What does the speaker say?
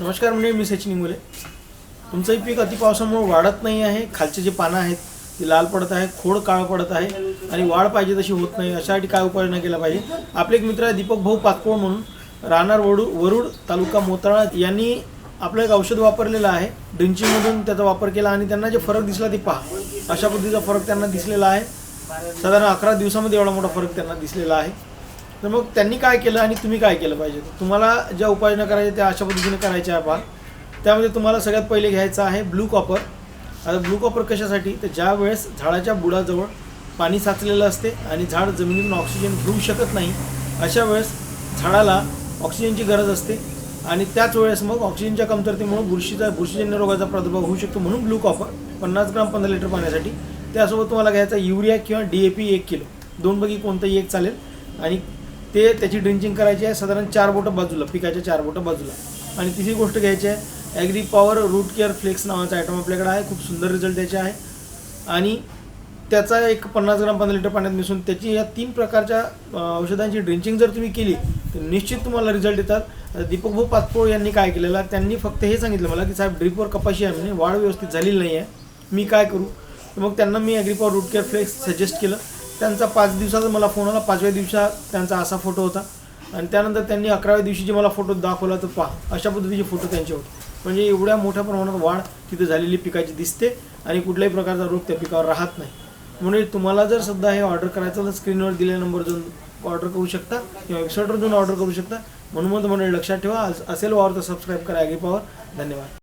नमस्कार म्हणजे मी सचिन इंगोले तुमचंही पीक अतिपावसामुळे वाढत नाही आहे. खालचे जे पानं आहेत ती लाल पडत आहे खोड काळ पडत आहे आणि वाढ पाहिजे तशी होत नाही. अशासाठी काय उपाययोजना केला पाहिजे? आपले एक मित्र आहे दीपक भाऊ पातकोळ म्हणून. राहणार वडू वरुड तालुका मोताळा. यांनी आपलं एक औषध वापरलेलं आहे. ड्रिंचिंगमधून त्याचा वापर केला आणि त्यांना जे फरक दिसला ते पहा. अशा पद्धतीचा फरक त्यांना दिसलेला आहे. साधारण अकरा दिवसामध्ये एवढा मोठा फरक त्यांना दिसलेला आहे. तर मग त्यांनी काय केलं आणि तुम्ही काय केलं पाहिजे? तुम्हाला ज्या उपाययोजना करायच्या त्या अशा पद्धतीने करायच्या आहे त्यामध्ये तुम्हाला सगळ्यात पहिले घ्यायचं आहे ब्लू कॉपर. आता ब्लू कॉपर कशासाठी? तर ज्या वेळेस झाडाच्या बुडाजवळ पाणी साचलेलं असते आणि झाड जमिनीतून ऑक्सिजन घेऊ शकत नाही अशा वेळेस झाडाला ऑक्सिजनची गरज असते आणि त्याच वेळेस मग ऑक्सिजनच्या कमतरतेमुळे बुरशीचा बुरशीजन्य रोगाचा प्रादुर्भाव होऊ शकतो म्हणून ब्लू कॉपर पन्नास ग्राम पंधरा लिटर पाण्यासाठी. त्यासोबत तुम्हाला घ्यायचा युरिया किंवा डी ए पी एक किलो. दोनपैकी कोणतंही एक चालेल. आणि ते त्याची ड्रिंचिंग करायची आहे साधारण चार बोटं बाजूला पिकाच्या चार बोटं बाजूला. आणि तिसरी गोष्ट घ्यायची आहे agri power root care flex नावाचा आयटम आपल्याकडे आहे खूप सुंदर रिझल्ट त्याचे आहे. आणि त्याचा एक पन्नास ग्राम पंधरा लिटर पाण्यात मिसळून त्याची या तीन प्रकारच्या औषधांची ड्रिंचिंग जर तुम्ही केली तर निश्चित तुम्हाला रिझल्ट येतात आता दीपक भाऊ पाचपोळ यांनी काय केलेलं आहे त्यांनी फक्त हे सांगितलं मला की साहेब ड्रिपवर कपाशी आहे म्हणजे वाढ व्यवस्थित झालेली नाही आहे मी काय करू? मग त्यांना मी agri power root care flex suggest केलं. त्यांचा पाच दिवसाचा मला फोन आला. पाचव्या दिवसा त्यांचा असा फोटो होता. आणि त्यानंतर त्यांनी अकराव्या दिवशी जे मला फोटो दाखवला तर पहा. अशा पद्धतीचे फोटो त्यांचे होते. म्हणजे एवढ्या मोठ्या प्रमाणात वाढ तिथे झालेली पिकाची दिसते आणि कुठल्याही प्रकारचा रोग त्या पिकावर राहत नाही. म्हणून तुम्हाला जर सध्या हे ऑर्डर करायचं तर स्क्रीनवर दिलेल्या नंबर जाऊन ऑर्डर करू शकता किंवा वेबसाईटवर जाऊन ऑर्डर करू शकता. म्हणून मग तुम्हाला लक्षात ठेवा. असेल वावर तर सबस्क्राईब करा. ॲग्री पॉवर धन्यवाद.